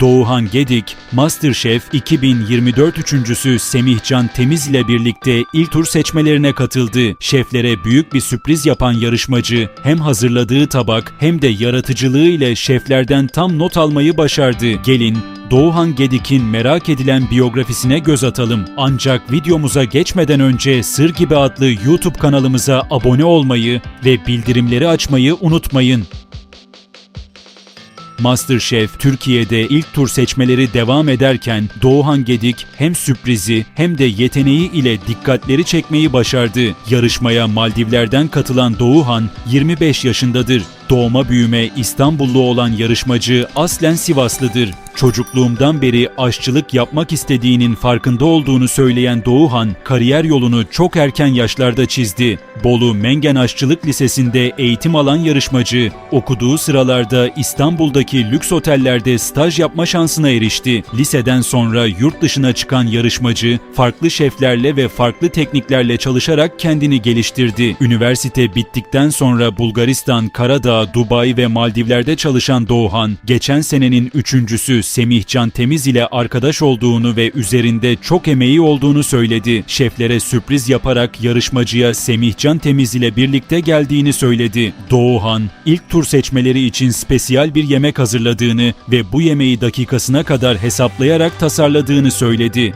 Doğuhan Gedik, MasterChef 2024 üçüncüsü Semihcan Temiz ile birlikte ilk tur seçmelerine katıldı. Şeflere büyük bir sürpriz yapan yarışmacı hem hazırladığı tabak hem de yaratıcılığı ile şeflerden tam not almayı başardı. Gelin Doğuhan Gedik'in merak edilen biyografisine göz atalım. Ancak videomuza geçmeden önce Sır Gibi adlı YouTube kanalımıza abone olmayı ve bildirimleri açmayı unutmayın. MasterChef Türkiye'de ilk tur seçmeleri devam ederken Doğuhan Gedik hem sürprizi hem de yeteneği ile dikkatleri çekmeyi başardı. Yarışmaya Maldivler'den katılan Doğuhan 25 yaşındadır. Doğma büyüme İstanbullu olan yarışmacı aslen Sivaslıdır. Çocukluğumdan beri aşçılık yapmak istediğinin farkında olduğunu söyleyen Doğuhan, kariyer yolunu çok erken yaşlarda çizdi. Bolu Mengen Aşçılık Lisesi'nde eğitim alan yarışmacı, okuduğu sıralarda İstanbul'daki lüks otellerde staj yapma şansına erişti. Liseden sonra yurt dışına çıkan yarışmacı, farklı şeflerle ve farklı tekniklerle çalışarak kendini geliştirdi. Üniversite bittikten sonra Bulgaristan, Karadağ, Dubai ve Maldivler'de çalışan Doğuhan, geçen senenin üçüncüsü Semihcan Temiz ile arkadaş olduğunu ve üzerinde çok emeği olduğunu söyledi. Şeflere sürpriz yaparak yarışmacıya Semihcan Temiz ile birlikte geldiğini söyledi. Doğuhan, ilk tur seçmeleri için spesiyel bir yemek hazırladığını ve bu yemeği dakikasına kadar hesaplayarak tasarladığını söyledi.